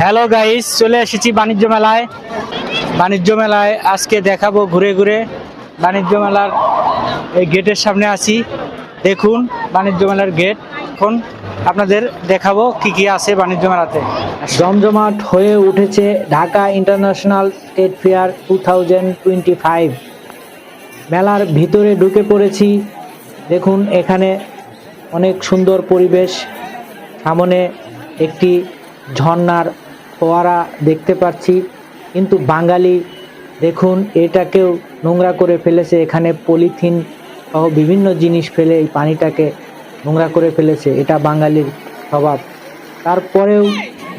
Hello guys চলে এসেছি বাণিজ্য মেলায়। বাণিজ্য মেলায় আজকে দেখাবো ঘুরে ঘুরে। বাণিজ্য মেলার এই গেটের সামনে আছি। দেখুন, বাণিজ্য মেলার গেট। এখন আপনাদের দেখাবো কি কি আছে বাণিজ্য মেলাতে। জমজমাট হয়ে উঠেছে Dhaka international trade fair two thousand twenty five. মেলার ভিতরে ঢুকে পড়েছি। দেখুন, এখানে অনেক সুন্দর পরিবেশ। সামনে একটি ঝর্ণার ফোয়ারা দেখতে পাচ্ছি। কিন্তু বাঙালি, দেখুন, এটাকেও নোংরা করে ফেলেছে। এখানে পলিথিন সহ বিভিন্ন জিনিস ফেলে এই পানিটাকে নোংরা করে ফেলেছে। এটা বাঙালির স্বভাব। তারপরেও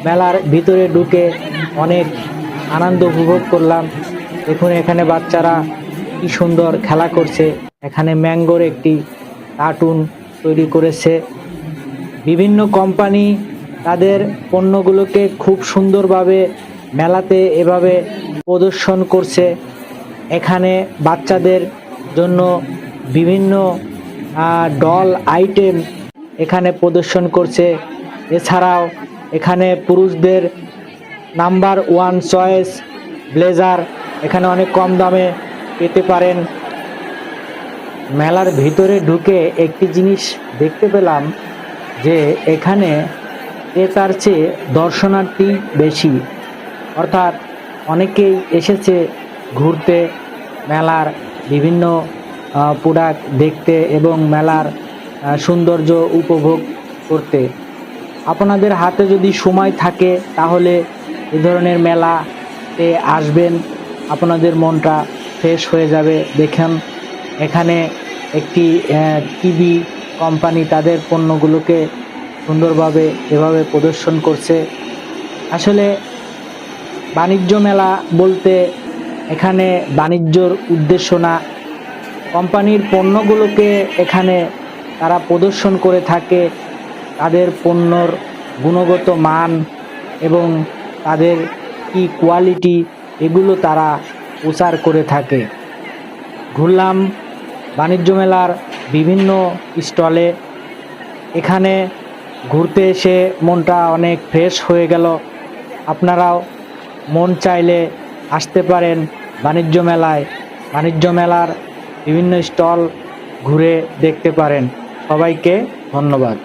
মেলার ভিতরে ঢুকে অনেক আনন্দ উপভোগ করলাম। দেখুন, এখানে বাচ্চারা কি সুন্দর খেলা করছে। এখানে ম্যাঙ্গোর একটি কার্টুন তৈরি করেছে। বিভিন্ন কোম্পানি তাদের পণ্যগুলোকে খুব সুন্দরভাবে মেলাতে এভাবে প্রদর্শন করছে। এখানে বাচ্চাদের জন্য বিভিন্ন ডল আইটেম এখানে প্রদর্শন করছে। এছাড়াও এখানে পুরুষদের নাম্বার ওয়ান চয়েস ব্লেজার এখানে অনেক কম দামে পেতে পারেন। মেলার ভিতরে ঢুকে একটি জিনিস দেখতে পেলাম যে এখানে ক্রেতার চেয়ে দর্শনার্থী বেশি। অর্থাৎ অনেকেই এসেছে ঘুরতে, মেলার বিভিন্ন প্রোডাক্ট দেখতে এবং মেলার সৌন্দর্য উপভোগ করতে। আপনাদের হাতে যদি সময় থাকে, তাহলে এ ধরনের মেলাতে আসবেন। আপনাদের মনটা ফ্রেশ হয়ে যাবে। দেখেন, এখানে একটি টিভি কোম্পানি তাদের পণ্যগুলোকে সুন্দরভাবে এভাবে প্রদর্শন করছে। আসলে বাণিজ্য মেলা বলতে এখানে বাণিজ্যর উদ্দেশ্য না। কোম্পানির পণ্যগুলোকে এখানে তারা প্রদর্শন করে থাকে। তাদের পণ্যর গুণগত মান এবং তাদের কি কোয়ালিটি এগুলো তারা প্রচার করে থাকে। ঘুরলাম বাণিজ্য মেলার বিভিন্ন স্টলে। এখানে ঘুরতে এসে মনটা অনেক ফ্রেশ হয়ে গেল। আপনারাও মন চাইলে আসতে পারেন বাণিজ্য মেলায়। বাণিজ্য মেলার বিভিন্ন স্টল ঘুরে দেখতে পারেন। সবাইকে ধন্যবাদ।